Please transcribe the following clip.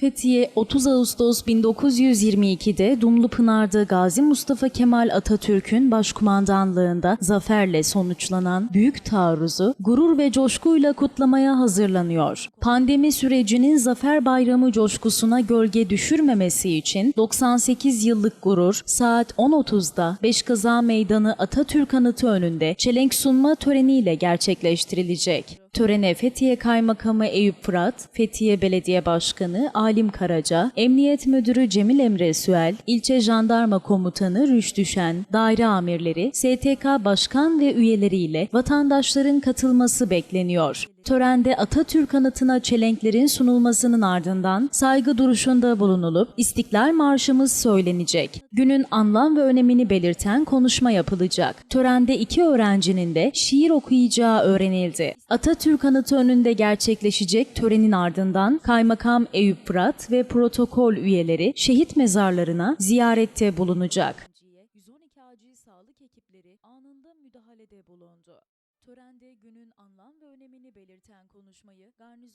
Fethiye 30 Ağustos 1922'de Dumlupınar'da Gazi Mustafa Kemal Atatürk'ün başkumandanlığında zaferle sonuçlanan büyük taarruzu gurur ve coşkuyla kutlamaya hazırlanıyor. Pandemi sürecinin Zafer Bayramı coşkusuna gölge düşürmemesi için 98 yıllık gurur saat 10.30'da Beşkaza Meydanı Atatürk Anıtı önünde çelenk sunma töreniyle gerçekleştirilecek. Törene Fethiye Kaymakamı Eyüp Fırat, Fethiye Belediye Başkanı Alim Karaca, Emniyet Müdürü Cemil Emre Süel, İlçe Jandarma Komutanı Rüştü Şen, daire amirleri, STK Başkan ve üyeleriyle vatandaşların katılması bekleniyor. Törende Atatürk anıtına çelenklerin sunulmasının ardından saygı duruşunda bulunulup İstiklal Marşımız söylenecek. Günün anlam ve önemini belirten konuşma yapılacak. Törende iki öğrencinin de şiir okuyacağı öğrenildi. Atatürk anıtı önünde gerçekleşecek törenin ardından Kaymakam Eyüp Fırat ve protokol üyeleri şehit mezarlarına ziyarette bulunacak. 112 acil sağlık ekipleri anında müdahalede bulundu. Törende günün anlam ve önemini belirten konuşmayı garnizon